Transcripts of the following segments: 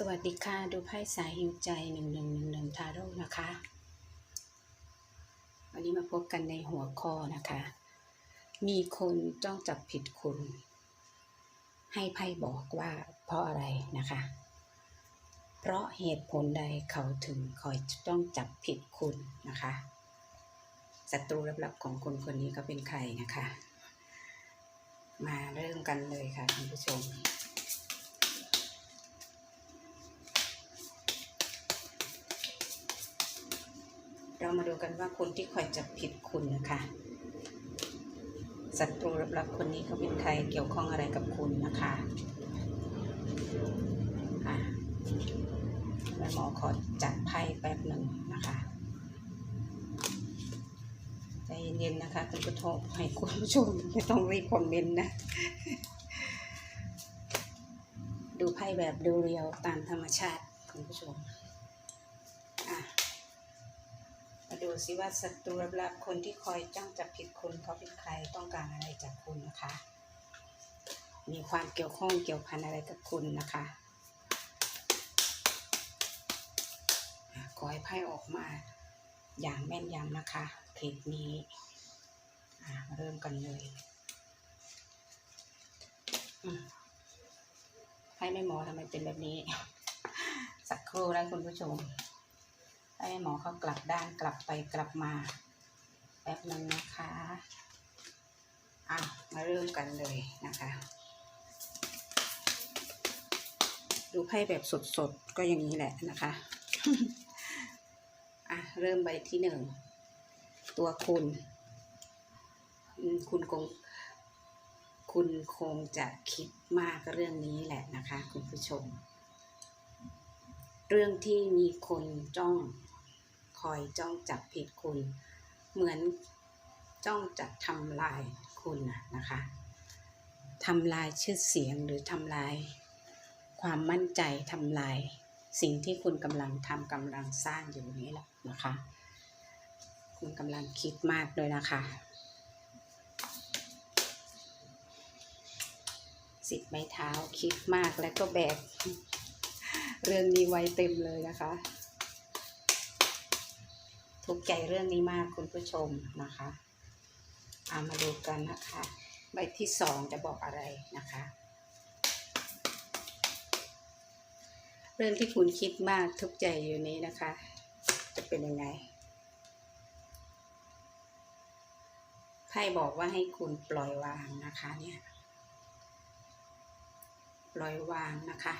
สวัสดีค่ะ ดูไพ่สายหิวใจหนึ่งหนึ่งหนึ่งหนึ่งทาโร่นะคะ วันนี้มาพบกันในหัวข้อนะคะ มีคนจ้องจับผิดคุณ ให้ไพ่บอกว่าเพราะอะไรนะคะ เพราะเหตุผลใดเขาถึงคอยต้องจับผิดคุณนะคะศัตรูลับๆของคนคนนี้ก็เป็นใครนะคะ มาเริ่มกันเลยค่ะคุณผู้ชม เรามาดูกันว่าคนที่คอยจับผิดคุณนะคะศัตรูลับๆคนนี้เขาเป็นใครเกี่ยวข้องอะไรกับคุณนะคะอะแม่หมอขอจัดไพ่แป๊บหนึ่งนะคะใจเย็นๆนะคะคุณผู้ชมให้คุณผู้ชมไม่ต้องรีบคอมเมนต์นะดูไพ่แบบดูเรียวตามธรรมชาติคุณผู้ชมอะ ดูสิว่าศัตรูลับคนที่คอยจ้องจับผิดคุณเขาเป็นใครต้องการอะไรจากคุณนะคะ มีความเกี่ยวข้องเกี่ยวพันอะไรกับคุณนะคะขอให้ไพ่ออกมาอย่างแม่นยำนะคะเทปนี้มาเริ่มกันเลยไพ่ไม่หมอทำไมเป็นแบบนี้ สักครู่แล้วคุณผู้ชม ให้หมอเขากลับด้านกลับไปกลับมาแป๊บนึงนะคะอะมาเริ่มกันเลยนะคะ ดูไพ่แบบสดๆ ก็อย่างนี้แหละนะคะอะเริ่มใบที่หนึ่งตัวคุณ คุณคงคุณคงจะคิดมากเรื่องนี้แหละนะคะ คุณผู้ชม เรื่องที่มีคนจ้อง คอยจ้องจับผิดคุณ เหมือนจ้องจะทำลายคุณนะนะคะทำลายชื่อเสียงหรือทำลาย ความมั่นใจทำลาย สิ่งที่คุณกำลังทำกำลังสร้างอยู่นี้แหละนะคะ คุณกำลังคิดมากเลยนะคะสิบไม้เท้าคิดมากและก็แบกเรื่องนี้ไว้เต็มเลยนะคะ ทุกใจเรื่องนี้มากคุณผู้ชมนะคะเอามาดูกันนะคะใบที่สองจะบอกอะไรนะคะ เรื่องที่คุณคิดมากทุกใจอยู่นี้นะคะ จะเป็นยังไงไพ่บอกว่าให้คุณปล่อยวางนะคะเนี่ยปล่อยวางนะคะ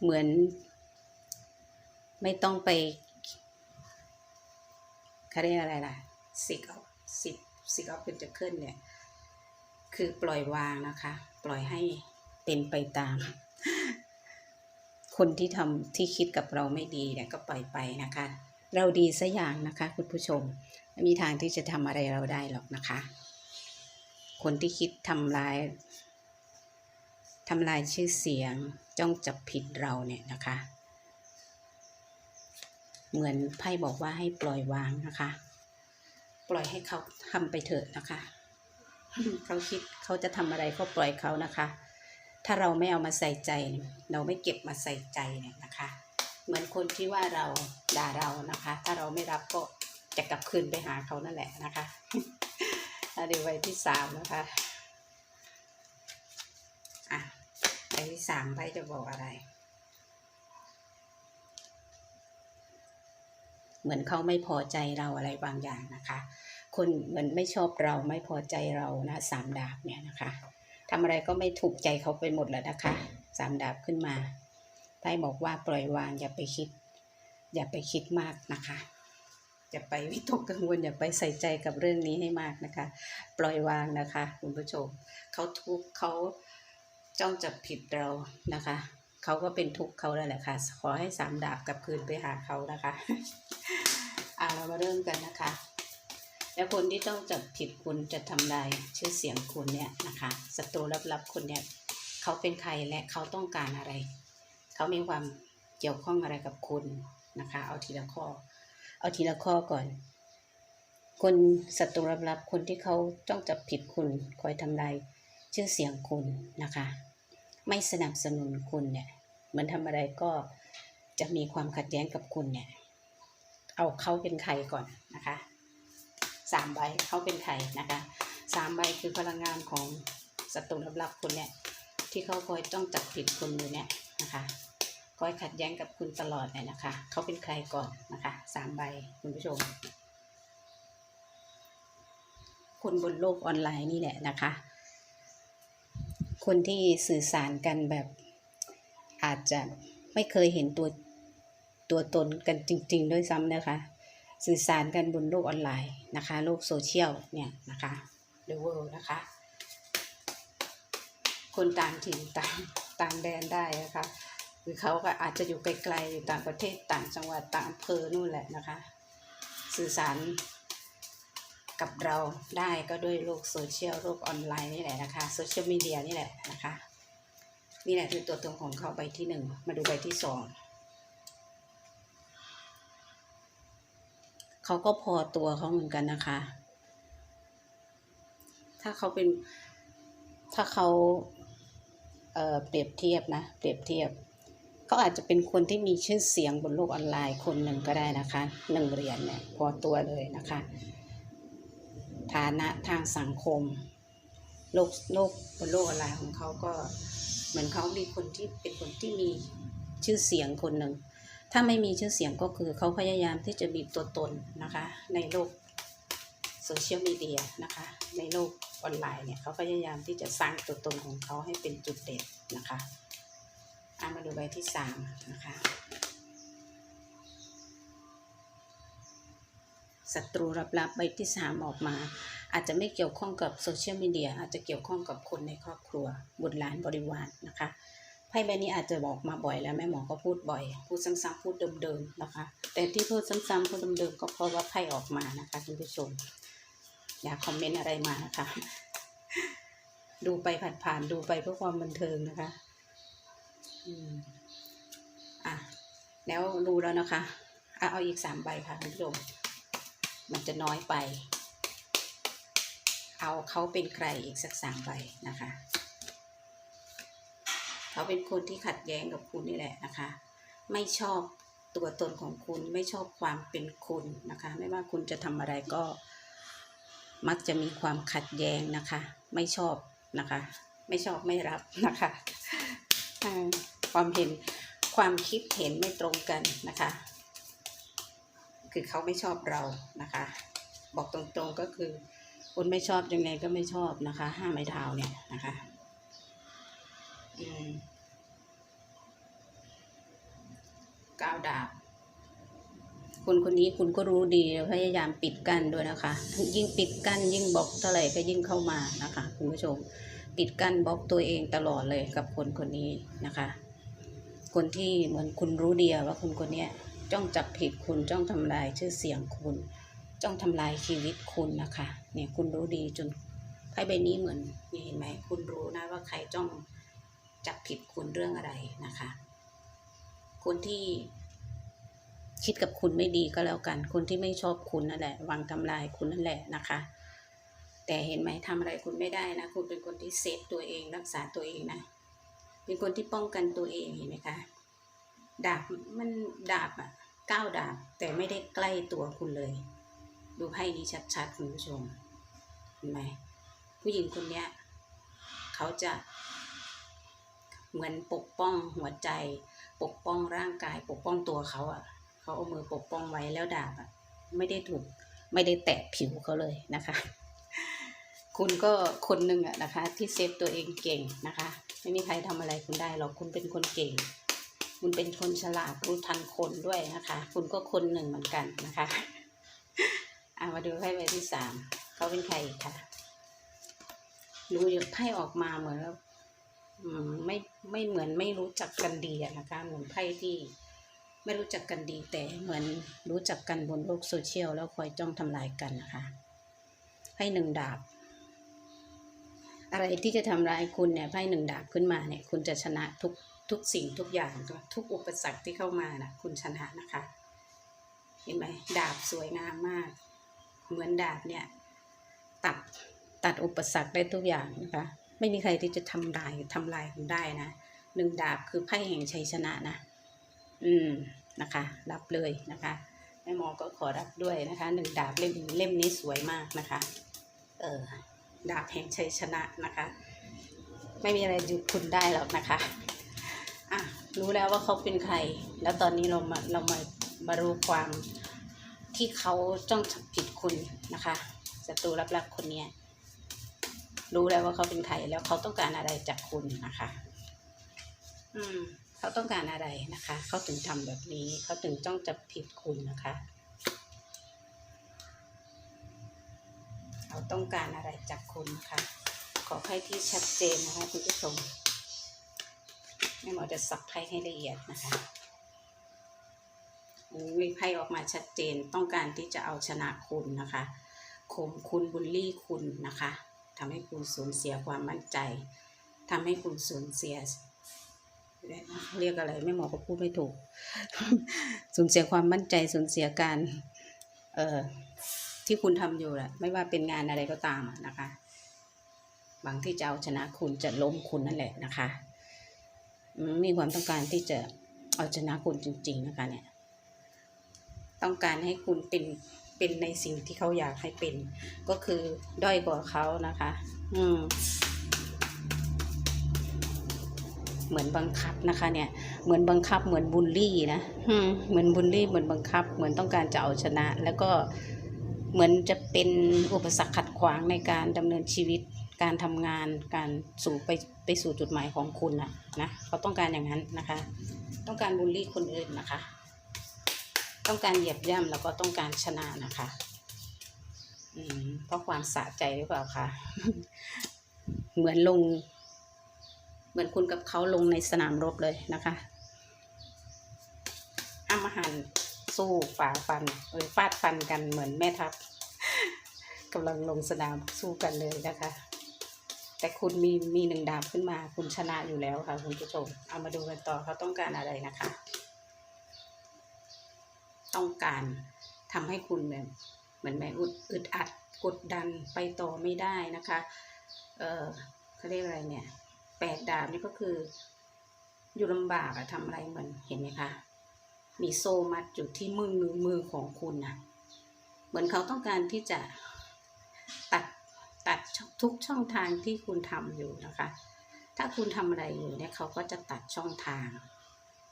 เหมือนไม่ต้องไป เขาเรียกอะไรล่ะสิกเอาสิบสิกเอาเป็นจะขึ้นเนี่ย คือปล่อยวางนะคะ ปล่อยให้เป็นไปตาม คนที่ทำที่คิดกับเราไม่ดีเนี่ยก็ปล่อยไปนะคะ เราดีสัอย่างนะคะ คุณผู้ชมไม่มีทางที่จะทำอะไรเราได้หรอกนะคะ คนที่คิดทำลายทำลายชื่อเสียงจ้องจับผิดเราเนี่ยนะคะ เหมือนไพ่บอกว่าให้ปล่อยวางนะคะ ปล่อยให้เขาทำไปเถอะนะคะ เขาคิดเขาจะทำอะไรก็ปล่อยเขานะคะ ถ้าเราไม่เอามาใส่ใจ เราไม่เก็บมาใส่ใจเนี่ยนะคะ เหมือนคนที่ว่าเราด่าเรานะคะ ถ้าเราไม่รับก็จะกลับคืนไปหาเขานั่นแหละนะคะอันนี้ใบที่สามนะคะอะใบที่สามไพ่จะบอกอะไร เหมือนเขาไม่พอใจเราอะไรบางอย่างนะคะ คนเหมือนไม่ชอบเราไม่พอใจเรานะสามดาบเนี่ยนะคะทำอะไรก็ไม่ถูกใจเขาไปหมดแล้วนะคะสามดาบขึ้นมาไพ่บอกว่าปล่อยวางอย่าไปคิด อย่าไปคิดมากนะคะอย่าไปวิตกกังวลอย่าไปใส่ใจกับเรื่องนี้ให้มากนะคะ ปล่อยวางนะคะ คุณผู้ชมเขาทุกเขาจ้องจับผิดเรานะคะ เขาก็เป็นทุกข์เขาแล้วแหละค่ะ ขอให้สามดาบกลับคืนไปหาเขานะคะอ่าเรามาเริ่มกันนะคะ แล้วคนที่ต้องจับผิดคุณจะทำลายชื่อเสียงคุณเนี่ยนะคะศัตรูลับๆคุณเนี่ยเขาเป็นใครและเขาต้องการอะไร เขามีความเกี่ยวข้องอะไรกับคุณนะคะ เอาทีละข้อ เอาทีละข้อก่อน คนศัตรูลับๆคนที่เขาต้องจับผิดคุณคอยทำลายชื่อเสียงคุณนะคะ ไม่สนับสนุนคุณเนี่ยเหมือนทำอะไรก็จะมีความขัดแย้งกับคุณเนี่ย เอาเขาเป็นใครก่อนนะคะสามใบเขาเป็นใครนะคะสามใบคือพลังงานของศัตรูลับๆคุณเนี่ย ที่เขาคอยต้องจับผิดคุณอยู่เนี่ยนะคะคอยขัดแย้งกับคุณตลอดเลยนะคะ เขาเป็นใครก่อนนะคะสามใบคุณผู้ชม คนบนโลกออนไลน์นี่แหละนะคะ คนที่สื่อสารกันแบบอาจจะไม่เคยเห็นตัวตัวตนกันจริง ๆ ด้วยซ้ำนะคะ สื่อสารกันบนโลกออนไลน์นะคะ โลกโซเชียลเนี่ยนะคะ The World นะคะ คนต่างถิ่นต่างต่างแดนได้นะคะคือเขาก็อาจจะอยู่ไกลๆอยู่ต่างประเทศต่างจังหวัดต่างอำเภอนู่นแหละนะคะ สื่อสาร กับเราได้ก็ด้วยโลกโซเชียลโลกออนไลน์นี่แหละนะคะโซเชียลมีเดียนี่แหละนะคะนี่แหละคือตัวตนของเขาใบที่หนึ่งมาดูใบที่สองเขาก็พอตัวเขาเหมือนกันนะคะ ถ้าเขาเป็นถ้าเขาเอ่อเปรียบเทียบนะ เปรียบเทียบเขาอาจจะเป็นคนที่มีชื่อเสียงบนโลกออนไลน์คนหนึ่งก็ได้นะคะหนึ่งเหรียญเนี่ยพอตัวเลยนะคะ ฐานะทางสังคมโลกโลกบนโลกออนไลน์ของเขาก็เหมือนเขามีคนที่เป็นคนที่มีชื่อเสียงคนหนึ่ง ถ้าไม่มีชื่อเสียงก็คือเขาพยายามที่จะมีบตัวตนนะคะ ในโลกโซเชียลมีเดียนะคะ ในโลกออนไลน์เนี่ยเขาพยายามที่จะสร้างตัวตนของเขาให้เป็นจุดเด่นนะคะอามาดูใบที่สามนะคะ ศัตรูลับๆใบที่สามออกมา อาจจะไม่เกี่ยวข้องกับโซเชียลมีเดียอาจจะเกี่ยวข้องกับคนในครอบครัวบุตรหลานบริวารนะคะไพ่ใบนี้อาจจะบอกมาบ่อยแล้วแม่หมอก็พูดบ่อย พูดซ้ำๆพูดเดิมๆนะคะ แต่ที่พูดซ้ำๆพูดเดิมๆก็เพราะว่าไพ่ออกมานะคะคุณผู้ชมอย่าคอมเมนต์อะไรมานะคะดูไปผ่านๆดูไปเพื่อความบันเทิงนะคะอืมอะแล้วรู้แล้วนะคะ อะเอาอีกสามใบค่ะคุณผู้ชม มันจะน้อยไป เอาเขาเป็นใครอีกสักสามใบนะคะ เขาเป็นคนที่ขัดแย้งกับคุณนี่แหละนะคะ ไม่ชอบตัวตนของคุณไม่ชอบความเป็นคุณนะคะ ไม่ว่าคุณจะทำอะไรก็ มักจะมีความขัดแย้งนะคะ ไม่ชอบนะคะ ไม่ชอบไม่รับนะคะความเห็นความคิดเห็นไม่ตรงกันนะคะ คือเขาไม่ชอบเรานะคะ บอกตรงๆก็คือคุณไม่ชอบยังไงก็ไม่ชอบนะคะ ห้าไม้เท้าเนี่ยนะคะ อืมก้าวดาบคนคนนี้คุณก็รู้ดีพยายามปิดกั้นด้วยนะคะ ยิ่งปิดกั้นยิ่งบล็อกเท่าไหร่ก็ยิ่งเข้ามานะคะ คุณผู้ชมปิดกั้นบล็อกตัวเองตลอดเลยกับคนคนนี้นะคะ คนที่เหมือนคุณรู้ดีว่าคนคนเนี้ย จ้องจับผิดคุณจ้องทำลายชื่อเสียงคุณ จ้องทำลายชีวิตคุณนะคะเนี่ยคุณรู้ดีจนไพ่ใบนี้เหมือนเห็นไหมคุณรู้นะว่าใครจ้องจับผิดคุณเรื่องอะไรนะคะ คนที่คิดกับคุณไม่ดีก็แล้วกัน คนที่ไม่ชอบคุณนั่นแหละวางทำลายคุณนั่นแหละนะคะ แต่เห็นไหมทำอะไรคุณไม่ได้นะ คุณเป็นคนที่เซฟตัวเองรักษาตัวเองนะ เป็นคนที่ป้องกันตัวเองเห็นไหมคะ ดาบมันดาบอะก้าวดาบแต่ไม่ได้ใกล้ตัวคุณเลย ดูไพ่นี้ชัดๆคุณผู้ชมเห็นไหมผู้หญิงคนเนี้ยเขาจะ เหมือนปกป้องหัวใจ ปกป้องร่างกาย ปกป้องตัวเขาอะเขาเอามือปกป้องไว้แล้วดาบอะไม่ได้ถูกไม่ได้แตะผิวเขาเลยนะคะ คุณก็คนหนึ่งอะนะคะ ที่เซฟตัวเองเก่งนะคะ ไม่มีใครทำอะไรคุณได้หรอกคุณเป็นคนเก่ง คุณเป็นคนฉลาดรู้ทันคนด้วยนะคะ คุณก็คนหนึ่งเหมือนกันนะคะอามาดูไพ่ใบที่สามเขาเป็นใครอีกคะดูไพ่ออกมาเหมือนไม่ไม่เหมือนไม่รู้จักกันดีนะคะ เหมือนไพ่ที่ไม่รู้จักกันดีแต่เหมือนรู้จักกันบนโลกโซเชียลแล้วคอยจ้องทำลายกันนะคะไพ่หนึ่งดาบ อะไรที่จะทำร้ายคุณเนี่ยไพ่หนึ่งดาบขึ้นมาเนี่ย คุณจะชนะทุก ทุกสิ่งทุกอย่างทุกอุปสรรคที่เข้ามานะคุณชนะนะคะ เห็นไหมดาบสวยงามมาก เหมือนดาบเนี่ยตัดตัดอุปสรรคได้ทุกอย่างนะคะ ไม่มีใครที่จะทำลายทำลายคุณได้นะหนึ่งดาบคือไพ่แห่งชัยชนะนะ อืมนะคะ รับเลยนะคะแม่หมอก็ขอรับด้วยนะคะหนึ่งดาบเล่มเล่มนี้สวยมากนะคะ เออดาบแห่งชัยชนะนะคะ ไม่มีอะไรหยุดคุณได้หรอกนะคะอะ รู้แล้วว่าเขาเป็นใคร แล้วตอนนี้เรามาเรามามารู้ความที่เขาจ้องจับผิดคุณนะคะศัตรูลับๆคนเนี้ยรู้แล้วว่าเขาเป็นใครแล้วเขาต้องการอะไรจากคุณนะคะ อืม เขาต้องการอะไรนะคะ เขาถึงทำแบบนี้ เขาถึงจ้องจับผิดคุณนะคะ เขาต้องการอะไรจากคุณนะคะขอให้ที่ชัดเจนนะคะคุณผู้ชม แม่หมอจะสับไพ่ให้ละเอียดนะคะมีไพ่ออกมาชัดเจนต้องการที่จะเอาชนะคุณนะคะข่มคุณบูลลี่คุณนะคะทำให้คุณสูญเสียความมั่นใจทำให้คุณสูญเสียเรียกอะไรแม่หมอก็พูดไม่ถูก สูญเสียความมั่นใจสูญเสียการเอ่อที่คุณทำอยู่แหละไม่ว่าเป็นงานอะไรก็ตามนะคะบางที่จะเอาชนะคุณจะล้มคุณนั่นแหละนะคะ มีความต้องการที่จะเอาชนะคุณจริง ๆ นะคะเนี่ย ต้องการให้คุณเป็นเป็นในสิ่งที่เขาอยากให้เป็น ก็คือด้อยกว่าเขานะคะ อืม เหมือนบังคับนะคะเนี่ย เหมือนบังคับ เหมือนบูลลี่นะอืมเหมือนบูลลี่เหมือนบังคับ เหมือนต้องการจะเอาชนะ แล้วก็เหมือนจะเป็นอุปสรรคขัดขวางในการดำเนินชีวิต การทำงานการสู่ไปไปสู่จุดหมายของคุณนะนะเขาต้องการอย่างนั้นนะคะ ต้องการบูลลี่คนอื่นนะคะ ต้องการเหยียบย่ำแล้วก็ต้องการชนะนะคะอืมเพราะความสะใจหรือเปล่าคะเหมือนลง เหมือนคุณกับเขาลงในสนามรบเลยนะคะอ้ามาหันสู้ฝ่าฟันเอยฟาดฟันกันเหมือนแม่ทัพกำลังลงสนามสู้กันเลยนะคะ แต่คุณมีมีหนึ่งดาบขึ้นมา คุณชนะอยู่แล้วค่ะคุณผู้ชม เอามาดูกันต่อเขาต้องการอะไรนะคะ ต้องการทำให้คุณแบบเหมือนแบบอึดอัดกดดันไปต่อไม่ได้นะคะ เออเขาเรียกอะไรเนี่ยแปดดาบนี่ก็คือ อยู่ลำบากอะทำอะไรเหมือนเห็นไหมคะ มีโซมัดอยู่ที่มือมือมือของคุณนะเหมือนเขาต้องการที่จะตัด ตัดทุกช่องทางที่คุณทำอยู่นะคะ ถ้าคุณทำอะไรอยู่เนี่ยเขาก็จะตัดช่องทาง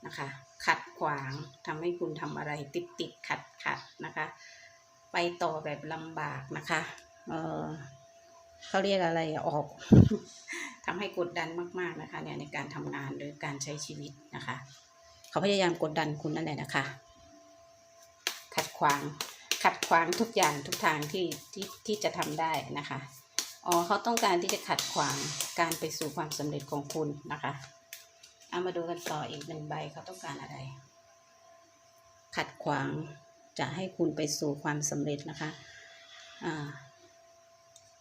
นะคะ ขัดขวางทำให้คุณทำอะไรติดติดขัดขัดนะคะ ไปต่อแบบลำบากนะคะ เออเขาเรียกอะไรอออกทำให้กดดันมากๆนะคะ เนี่ยในการทำงานหรือการใช้ชีวิตนะคะ เขาพยายามกดดันคุณนั่นแหละนะคะ ขัดขวางขัดขวางทุกอย่างทุกทางที่ที่ที่จะทำได้นะคะ อ๋อเขาต้องการที่จะขัดขวางการไปสู่ความสำเร็จของคุณนะคะเอามาดูกันต่ออีกหนึ่งใบเขาต้องการอะไร ขัดขวางจะให้คุณไปสู่ความสำเร็จนะคะอ่า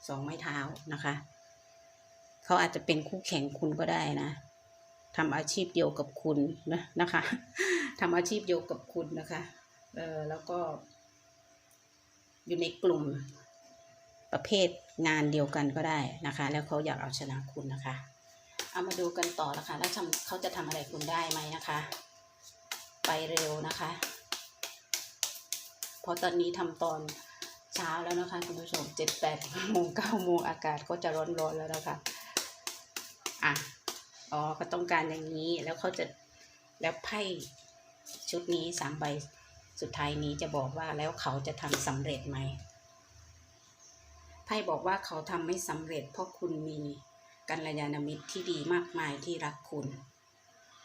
สองไม้เท้านะคะเขาอาจจะเป็นคู่แข่งคุณก็ได้นะทำอาชีพเดียวกับคุณนะนะคะทำอาชีพเดียวกับคุณนะคะเออแล้วก็อยู่ในกลุ่ม ประเภทงานเดียวกันก็ได้นะคะ แล้วเขาอยากเอาชนะคุณนะคะ เอามาดูกันต่อนะคะแล้วทำเขาจะทำอะไรคุณได้ไหมนะคะ ไปเร็วนะคะเพราะตอนนี้ทำตอนเช้าแล้วนะคะคุณผู้ชมเจ็ดแปดโมงเก้าโมงอากาศก็จะร้อนร้อนๆแล้วนะคะอะอ๋อเขาต้องการอย่างนี้แล้วเขาจะแล้วไพ่ชุดนี้สามใบสุดท้ายนี้จะบอกว่าแล้วเขาจะทำสำเร็จไหม พ่บอกว่าเขาทำไม่สำเร็จ เพราะคุณมีกัลยาณมิตรที่ดีมากมายที่รักคุณ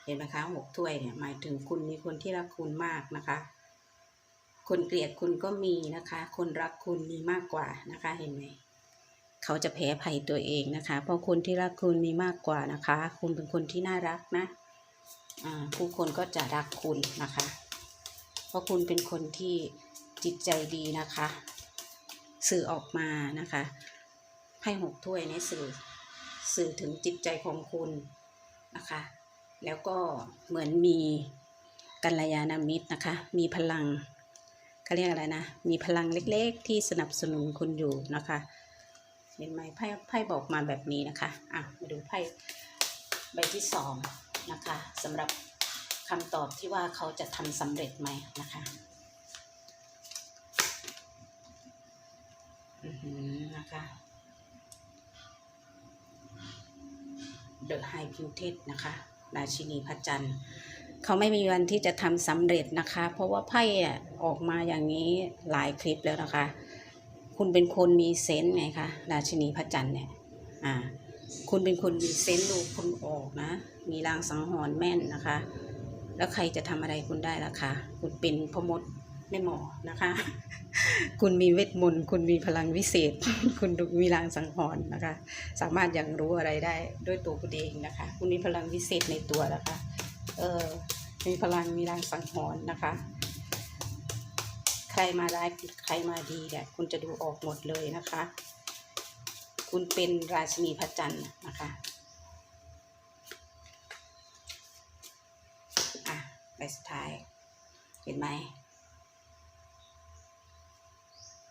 เห็นไหมคะหกถ้วยเนี่ยหมายถึงคุณมีคนที่รักคุณมากนะคะ คนเกลียดคุณก็มีนะคะ คนรักคุณมีมากกว่านะคะเห็นไหมเขาจะแพ้ภัยตัวเองนะคะ เพราะคนที่รักคุณมีมากกว่านะคะ คุณเป็นคนที่น่ารักนะอ่าผู้คนก็จะรักคุณนะคะ เพราะคุณเป็นคนที่จิตใจดีนะคะ สื่อออกมานะคะไพ่หกถ้วยในสื่อสื่อถึงจิตใจของคุณนะคะ แล้วก็เหมือนมีกัลยาณมิตรนะคะ มีพลังเขาเรียกอะไรนะ มีพลังเล็กๆ ที่สนับสนุนคุณอยู่นะคะเห็นไหมไพ่ไพ่บอกมาแบบนี้นะคะอะมาดูไพ่ใบที่สองนะคะสำหรับคำตอบที่ว่าเขาจะทำสำเร็จไหมนะคะอือหือ นะคะ The High p i n t e d นะคะราชินีพระจันทร์เขาไม่มีวันที่จะทำสำเร็จนะคะ เพราะว่าไพ่ออกมาอย่างนี้หลายคลิปแล้วนะคะ คุณเป็นคนมีเซนส์ไงคะราชินีพระจันทร์เนี่ยอ่าคุณเป็นคนมีเซนส์ดูคุณออกนะ มีรางสังหรณ์แม่นนะคะ แล้วใครจะทำอะไรคุณได้ล่ะคะ คุณเป็นพมด แม่หมอนะคะ คุณมีเวทมนต์ คุณมีพลังวิเศษ คุณมีรางสังหรณ์นะคะ สามารถอย่างรู้อะไรได้ด้วยตัวคุณเองนะคะ คุณมีพลังวิเศษในตัวนะคะ เออมีพลังมีรางสังหรณ์นะคะ ใครมาร้ายใครมาดีเนี่ยคุณจะดูออกหมดเลยนะคะ คุณเป็นราชินีพระจันทร์นะคะอะใบสุดท้าย เห็นไหม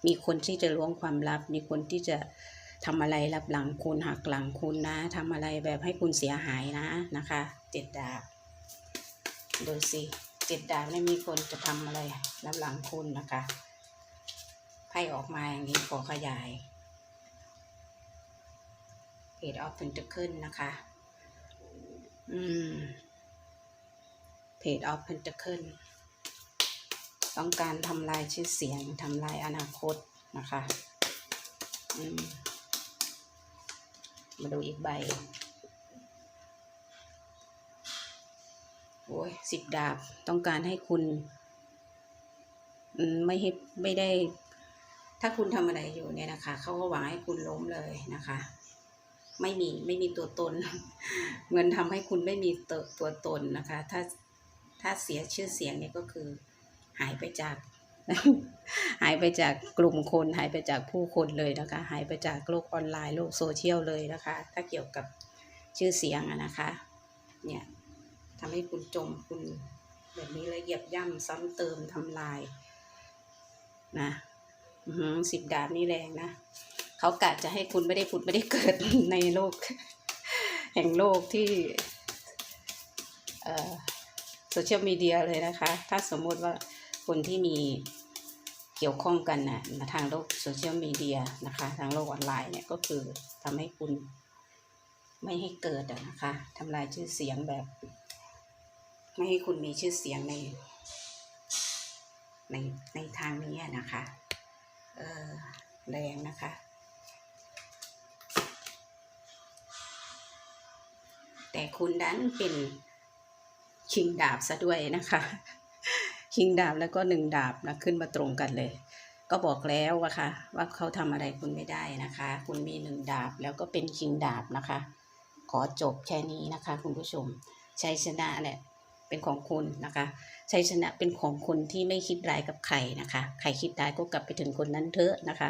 มีคนที่จะล้วงความลับ มีคนที่จะทำอะไรรับหลังคุณหักหลังคุณนะทำอะไรแบบให้คุณเสียหายนะนะคะเจ็ดดาบดูสิเจ็ดดาบนี่มีคนจะทำอะไรรับหลังคุณนะคะไพ่ออกมาอย่างนี้ขอขยายเพจออฟเป็นจะขึ้นนะคะ อืมเพจ ต้องการทำลายชื่อเสียงทำลายอนาคตนะคะมมาดูอีกใบ โอ้ยสิบดาบต้องการให้คุณมไม่ให้ไม่ได้ ถ้าคุณทำอะไรอยู่เนี่ยนะคะ เขาก็หวังให้คุณล้มเลยนะคะไม่มีไม่มีตัวตน เงินทำให้คุณไม่มีตัวตัวตนนะคะ ถ้าถ้าเสียชื่อเสียงเนี่ยก็คือ หายไปจาก หายไปจากกลุ่มคนหายไปจากผู้คนเลยนะคะ หายไปจากโลกออนไลน์โลกโซเชียลเลยนะคะ ถ้าเกี่ยวกับชื่อเสียงอะนะคะ เนี่ยทำให้คุณจมคุณแบบนี้เลยเหยียบย่ำซ้ำเติมทำลายนะสิบดาบนี่แรงนะเขากะจะให้คุณไม่ได้ผุดไม่ได้เกิดในโลก แห่งโลกที่เอ่อโซเชียลมีเดียเลยนะคะ ถ้าสมมติว่า คนที่มีเกี่ยวข้องกันนะทางโลกโซเชียลมีเดียนะคะ ทางโลกออนไลน์เนี่ยก็คือทำให้คุณไม่ให้เกิดนะคะทำลายชื่อเสียงแบบ ไม่ให้คุณมีชื่อเสียงใน ในในทางนี้นะคะเออแรงนะคะแต่คุณดันเป็นคิงดาบซะด้วยนะคะ คิงดาบแล้วก็หนึ่งดาบนะขึ้นมาตรงกันเลย ก็บอกแล้วว่าค่ะ ว่าเขาทำอะไรคุณไม่ได้นะคะ คุณมีหนึ่งดาบแล้วก็เป็นคิงดาบนะคะ ขอจบแค่นี้นะคะ คุณผู้ชมชัยชนะเนี่ยเป็นของคุณนะคะชัยชนะเป็นของคนที่ไม่คิดร้ายกับใครนะคะ ใครคิดร้ายก็กลับไปถึงคนนั้นเถอะนะคะ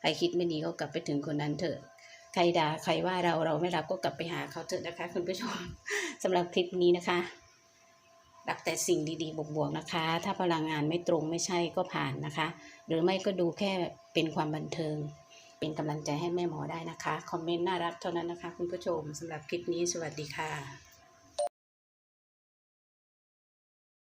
ใครคิดไม่ดีก็กลับไปถึงคนนั้นเถอะ ใครด่าใครว่าเราเราไม่รับก็กลับไปหาเขาเถอะนะคะ คุณผู้ชมสำหรับคลิปนี้นะคะ รักแต่สิ่งดีๆ บวกๆนะคะ ถ้าพลังงานไม่ตรงไม่ใช่ก็ผ่านนะคะ หรือไม่ก็ดูแค่เป็นความบันเทิง เป็นกำลังใจให้แม่หมอได้นะคะ คอมเมนต์น่ารักเท่านั้นนะคะ คุณผู้ชมสำหรับคลิปนี้สวัสดีค่ะ